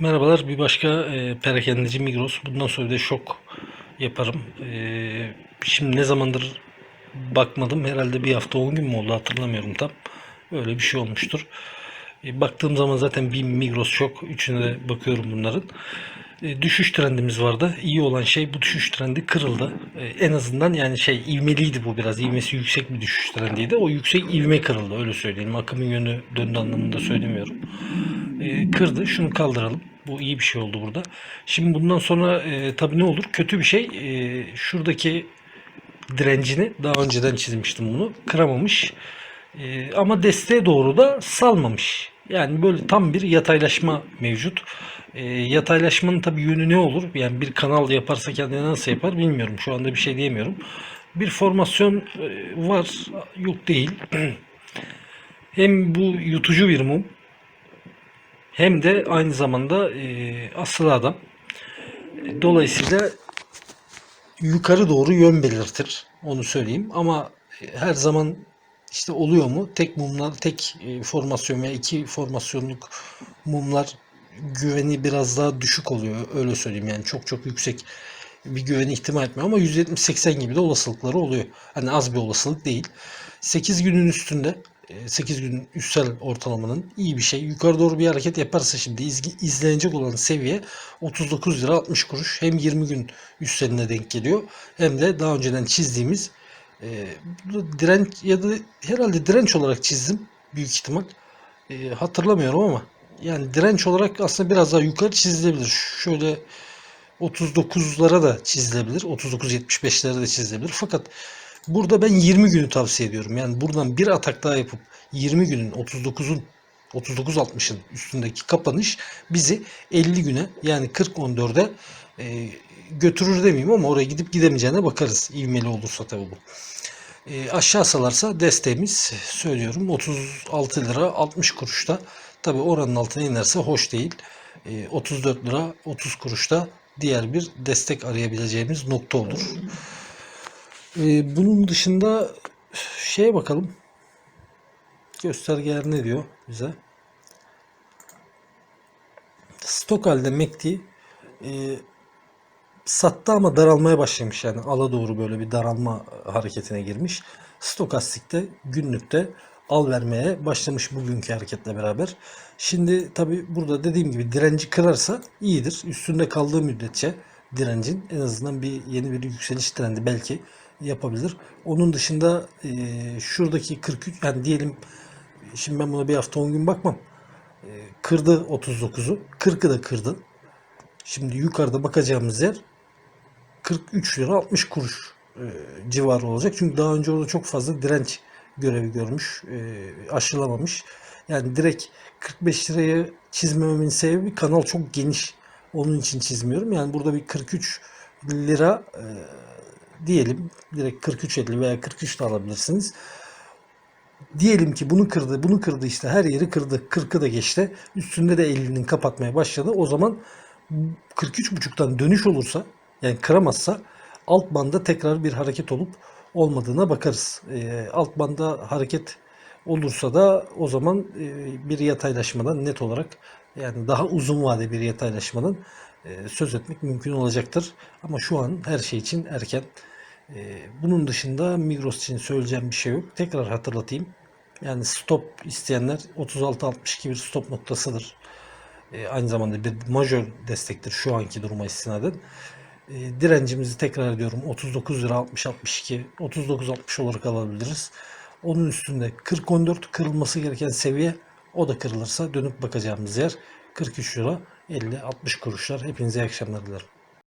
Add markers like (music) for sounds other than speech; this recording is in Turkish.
Merhabalar. Bir başka e, perakendeci Migros. Bundan sonra da şok yaparım. E, şimdi ne zamandır bakmadım. Herhalde bir hafta 10 gün mü oldu hatırlamıyorum tam. Öyle bir şey olmuştur. E, baktığım zaman zaten bir Migros şok. Üçüne de bakıyorum bunların. E, düşüş trendimiz vardı. İyi olan şey bu düşüş trendi kırıldı. E, en azından yani şey ivmeliydi bu biraz. İvmesi yüksek bir düşüş trendiydi. O yüksek ivme kırıldı öyle söyleyeyim. Akımın yönü döndü anlamında söylemiyorum e, kırdı. Şunu kaldıralım. Bu iyi bir şey oldu burada. Şimdi bundan sonra e, tabii ne olur? Kötü bir şey. E, şuradaki direncini daha önceden çizmiştim bunu. Kıramamış. E, ama desteğe doğru da salmamış. Yani böyle tam bir yataylaşma mevcut. E, yataylaşmanın tabii yönü ne olur? Yani bir kanal yaparsa kendine nasıl yapar bilmiyorum. Şu anda bir şey diyemiyorum. Bir formasyon e, var. Yok değil. (clears throat) Hem bu yutucu bir mum hem de aynı zamanda e, asıl adam. Dolayısıyla yukarı doğru yön belirtir. Onu söyleyeyim. Ama her zaman işte oluyor mu? Tek mumlar, tek e, formasyon veya iki formasyonluk mumlar güveni biraz daha düşük oluyor. Öyle söyleyeyim yani çok çok yüksek bir güveni ihtimal etmiyor ama %70-80 gibi de olasılıkları oluyor. Hani az bir olasılık değil. 8 günün üstünde 8 gün üstsel ortalamanın iyi bir şey. Yukarı doğru bir hareket yaparsa şimdi izlenecek olan seviye 39 lira 60 kuruş. Hem 20 gün üstseline denk geliyor hem de daha önceden çizdiğimiz e, direnç ya da herhalde direnç olarak çizdim büyük ihtimal. E, hatırlamıyorum ama yani direnç olarak aslında biraz daha yukarı çizilebilir. Şöyle 39'lara da çizilebilir. 39-75'lere de çizilebilir. Fakat burada ben 20 günü tavsiye ediyorum. Yani buradan bir atak daha yapıp 20 günün 39'un 39-60'ın üstündeki kapanış bizi 50 güne yani 40-14'e e, götürür demeyeyim ama oraya gidip gidemeyeceğine bakarız. İvmeli olursa tabii bu. E, aşağı salarsa desteğimiz söylüyorum 36 lira 60 kuruşta. Tabii oranın altına inerse hoş değil. E, 34 lira 30 kuruşta diğer bir destek arayabileceğimiz nokta olur. E, bunun dışında şeye bakalım. Göstergeler ne diyor bize? Stok halde MACD e, sattı ama daralmaya başlamış yani ala doğru böyle bir daralma hareketine girmiş. Stokastikte günlükte al vermeye başlamış bugünkü hareketle beraber. Şimdi tabi burada dediğim gibi direnci kırarsa iyidir. Üstünde kaldığı müddetçe direncin en azından bir yeni bir yükseliş trendi belki yapabilir. Onun dışında e, şuradaki 43 yani diyelim şimdi ben buna bir hafta 10 gün bakmam. E, kırdı 39'u. 40'ı da kırdı. Şimdi yukarıda bakacağımız yer 43 lira 60 kuruş e, civarı olacak. Çünkü daha önce orada çok fazla direnç görevi görmüş. E, aşılamamış. Yani direkt 45 liraya çizmememin sebebi kanal çok geniş. Onun için çizmiyorum. Yani burada bir 43 lira e, diyelim direkt 43.50 veya 43 de alabilirsiniz. Diyelim ki bunu kırdı, bunu kırdı işte her yeri kırdı. 40'ı da geçti. Üstünde de 50'nin kapatmaya başladı. O zaman 43.5'tan dönüş olursa yani kıramazsa alt banda tekrar bir hareket olup olmadığına bakarız. E, alt banda hareket olursa da o zaman e, bir yataylaşmadan net olarak yani daha uzun vade bir yataylaşmadan e, söz etmek mümkün olacaktır. Ama şu an her şey için erken. E, bunun dışında Migros için söyleyeceğim bir şey yok. Tekrar hatırlatayım. Yani stop isteyenler 36-62 bir stop noktasıdır. E, aynı zamanda bir majör destektir şu anki duruma istinaden. Direncimizi tekrar ediyorum 39 lira 60-62 39-60 olarak alabiliriz. Onun üstünde 40-14 kırılması gereken seviye o da kırılırsa dönüp bakacağımız yer 43 lira 50-60 kuruşlar. Hepinize iyi akşamlar dilerim.